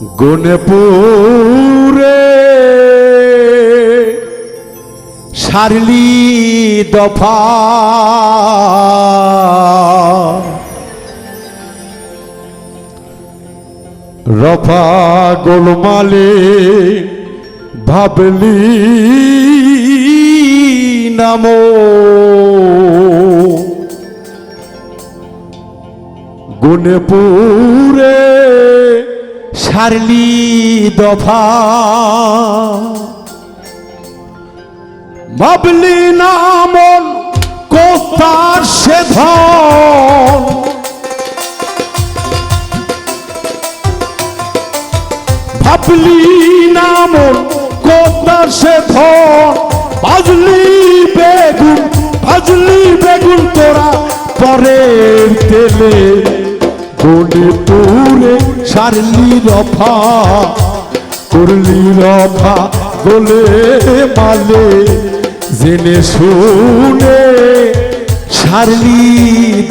গুণপুরে surely দফা। রফা গোলমালে ভাবলি নামো। গুণপুরে সারলি দফা। ভাবলি নামন কোথার সে ভাবলি নামন কোথার সে ধন? বাজলি বেগুন বাজলি বেগুন তোরা পরের তেলে। পুরে সারলি রফা করলি রফা বলে মালে জেনে শুনে সারলি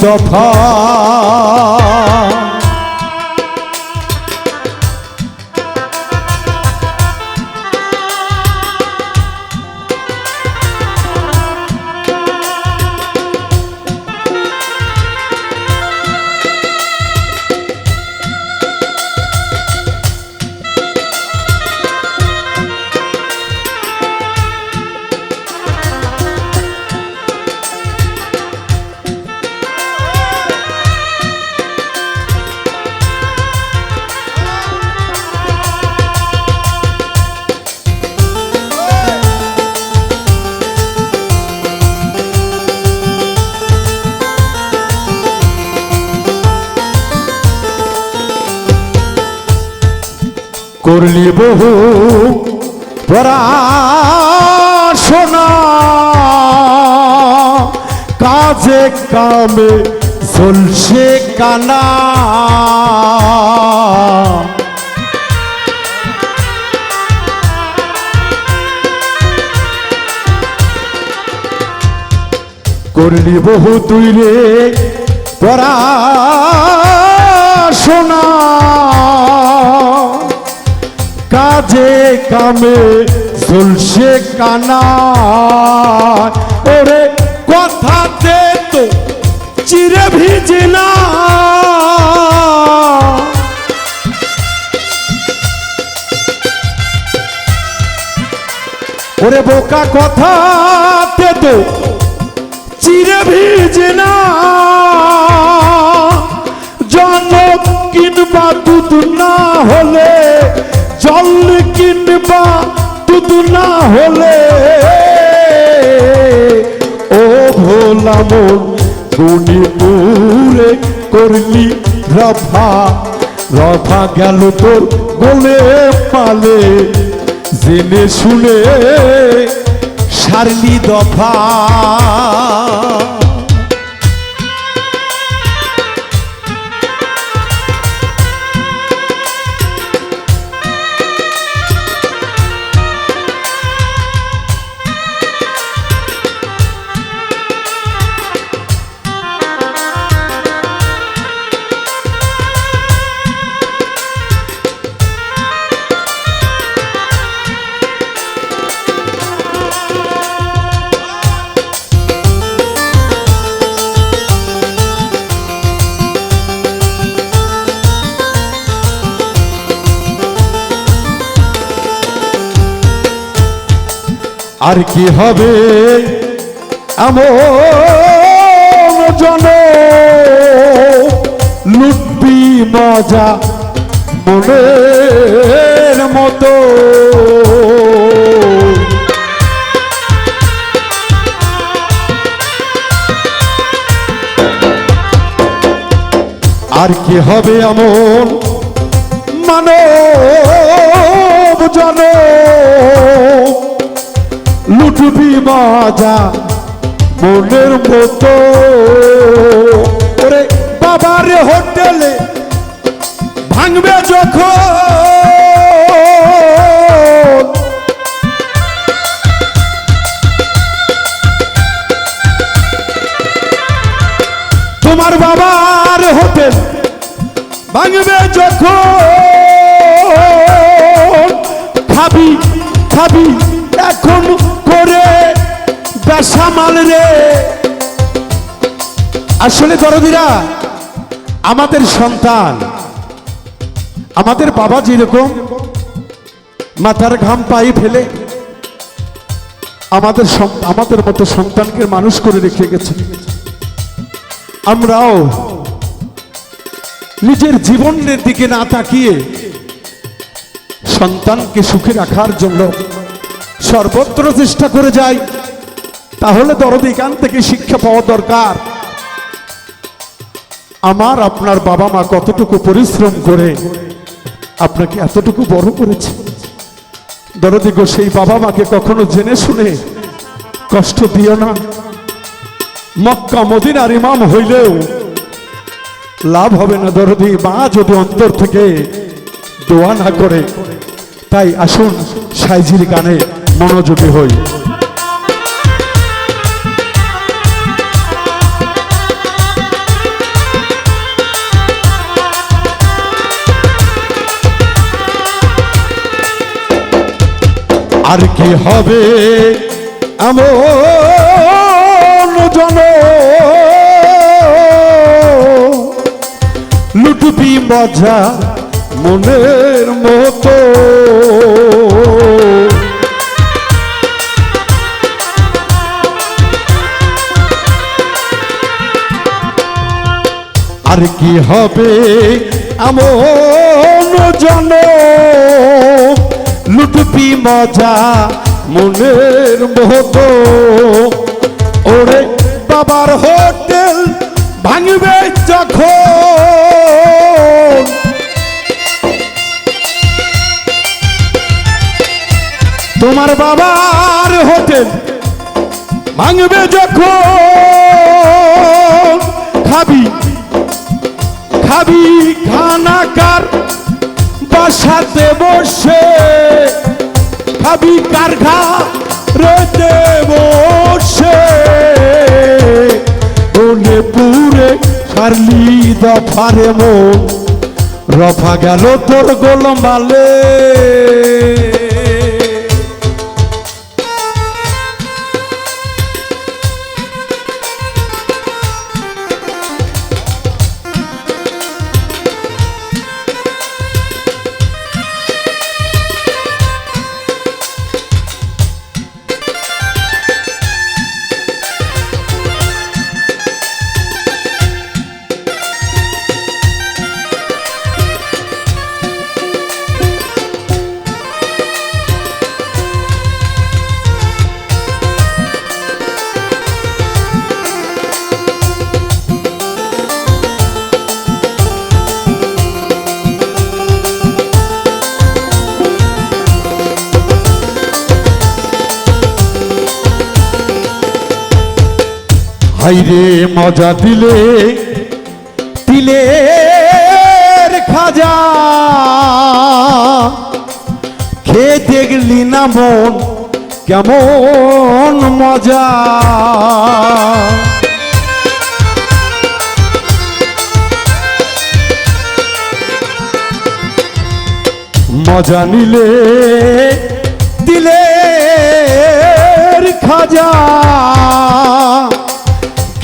দফা। করলি বহু পড়াশোনা। কাজে কামে চলছে কানা। করলি বহু তুই রে পড়াশোনা। কাজে কামে চলছে কানা। ওরে কথাতে তো চিরে ভিজে না। ওরে বোকা কথাতে তো চিরে ভিজে না। জনক কিনবা দুধ না হলে জল কিনবা দুধ না হলে। ও ভোলা মন গুনি পুরে করলি রফা রফা গেল তোর গোলে পালে, জেনে শুনে সারলি দফা। আর কি হবে? এমন জন লুটবি মজা মনের মতো। আর কি হবে এমন মানব জন? লুটবি মাজা, মনের মতো। ওরে বাবার হোটেলে ভাঙবে যখন। তোমার বাবার হোটেল ভাঙবে যখন। খাবি খাবি, এখন আসলে দরদিরা, আমাদের সন্তান, আমাদের বাবা যেরকম মাথার ঘাম পায়ে ফেলে আমাদের আমাদের মতো সন্তানকে মানুষ করে রেখে গেছে। আমরাও নিজের জীবনের দিকে না তাকিয়ে সন্তানকে সুখে রাখার জন্য সর্বত্র চেষ্টা করে যাই। তাহলে দরদ এখান থেকে শিক্ষা পাওয়া দরকার। আমার আপনার বাবা মা কতটুকু পরিশ্রম করে, আপনাকে এতটুকু বড় করেছে। দরদি গো, সেই বাবা মাকে কখনো জেনে শুনে কষ্ট দিও না। মক্কা মদিনার ইমাম হইলেও লাভ হবে না দরদি, মা যদি অন্তর থেকে দোয়া না করে, তাই আসুন সাইজির গানে মনোযোগী হই। আর কি হবে? এমন জন। লুটবি মজা মনের মতো। আর কি হবে? এমন জন। মজা মনের মতো ওরে বাবার হোটেল ভাঙবে যখন। তোমার বাবার হোটেল ভাঙবে যখন। খাবি খাবি খানাকার বাসাতে বসে। খাবি কার ঘা রেতে বসে ওনে পুরে সারলি দফারে মন। রফা গেল তোর গোলমালে। হাইরে মজা দিলে দিলে খাজা। খেয়ে দেখলি না মন, কেমন মজা। মজা নিলে দিলে খাজা।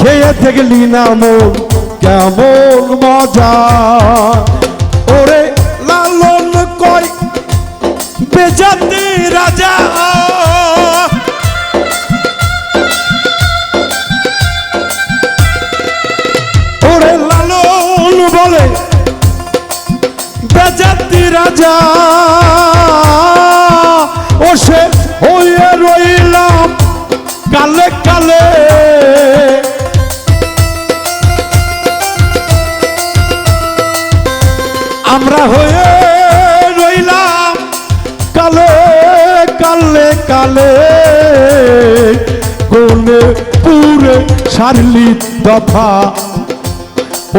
খেয়ে দেখলি না মন কেমন মজা। ওরে লালন কয় বেজাতি রাজা। ওরে লালন বলে, বেজাতি রাজা। সারলি দফা।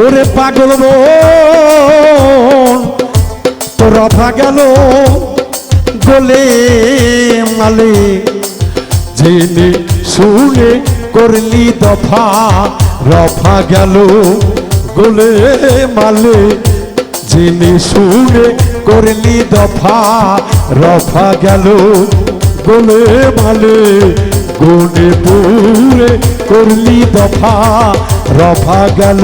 ওরে পাগল রফা গেল গলে মালে। জেনে শুনে করলি দফা, রফা গেল গলে মালে। জেনে শুনে করলি দফা, রফা গেল গোলে মালে। গুনে পুরে করলি দফা রফা গেল।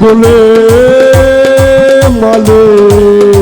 গোলে মালে।